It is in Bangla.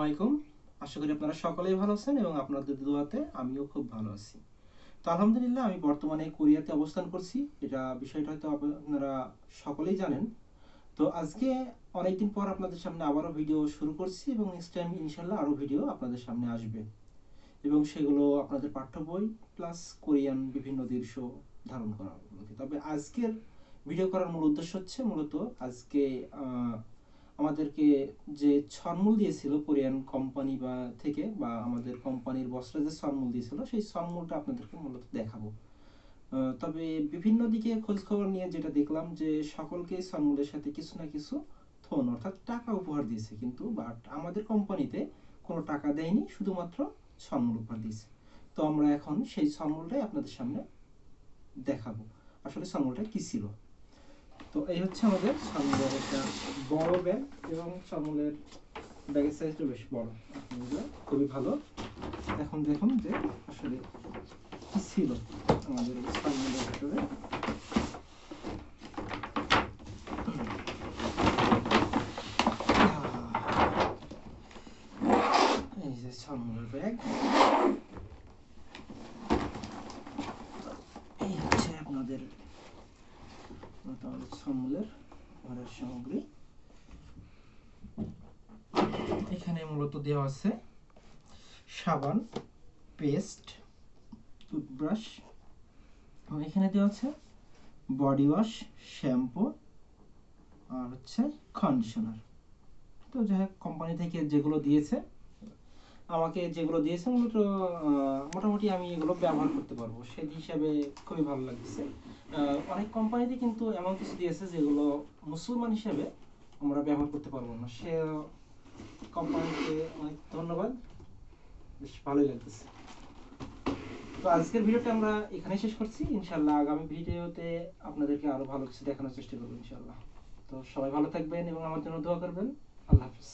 আলাইকুম। আশা করি আপনারা সকলেই ভালো আছেন এবং আপনাদের দোয়াতে আমিও খুব ভালো আছি। তো আলহামদুলিল্লাহ, আমি বর্তমানে কোরিয়াতে অবস্থান করছি। এটা বিষয়টা হয়তো আপনারা সকলেই জানেন। তো আজকে অনেকদিন পর আপনাদের সামনে আবারও ভিডিও শুরু করছি এবং নেক্সট টাইম ইনশাল্লাহ আরও ভিডিও আপনাদের সামনে আসবে। এবং সেগুলো আপনাদের পাঠ্য বই প্লাস কোরিয়ান বিভিন্ন দৃশ্য ধারণ করা তবে আজকের ভিডিও করার মূল উদ্দেশ্য হচ্ছে মূলত আজকে আমাদেরকে যে ছন্মূল দিয়েছিল কোরিয়ান কোম্পানি বা থেকে বা আমাদের কোম্পানির বসরা যে ছন্মূল দিয়েছিল, সেই ছন্মূলটা আপনাদেরকে মূলত দেখাবো। তবে বিভিন্ন দিকে খোঁজ খবর নিয়ে যেটা দেখলাম যে সকলকে ছন্মূলের সাথে কিছু না কিছু থোন, অর্থাৎ টাকা উপহার দিয়েছে, কিন্তু বাট আমাদের কোম্পানিতে কোনো টাকা দেয়নি, শুধুমাত্র ছন্মূল উপহার দিয়েছে। তো আমরা এখন সেই ছন্মূলটাই আপনাদের সামনে দেখাবো। আসলে ছন্মূলটা কি ছিল? তো এই হচ্ছে আমাদের ছন্মূলের একটা বড় ব্যাগ এবং ছন্মূলের ব্যাগের সাইজটা বেশ বড়। খুবই ভালো। এখন দেখুন যে আসলে কি ছিল আমাদের এই ছন্মূলের ব্যাগ এই হচ্ছে আপনাদের মোটামুটি ছন্মূলের ঘরের সামগ্রী এখানে মূলত দেওয়া আছে সাবান পেস্ট টুথব্রাশ এবং এখানে দেওয়া আছে বডি ওয়াশ শ্যাম্পু আর হচ্ছে কন্ডিশনার। তো যাই হোক কোম্পানি থেকে যেগুলো দিয়েছে আমাকে যেগুলো দিয়েছে, মূলত মোটামুটি আমি এগুলো ব্যবহার করতে পারব। সেই হিসাবে খুবই ভালো লাগছে অনেক কোম্পানিতে কিন্তু এমন কিছু দিয়েছে যেগুলো মুসলমান হিসাবে আমরা ব্যবহার করতে পারব না। সে কোম্পানিকে অনেক ধন্যবাদ। বেশ ভালোই লাগতেছে। তো আজকের ভিডিওটা আমরা এখানে শেষ করছি। ইনশাল্লাহ আগামী ভিডিওতে আপনাদেরকে আরও ভালো কিছু দেখানোর চেষ্টা করব ইনশাল্লাহ তো সবাই ভালো থাকবেন এবং আমার জন্য দোয়া করবেন। আল্লাহ হাফিজ।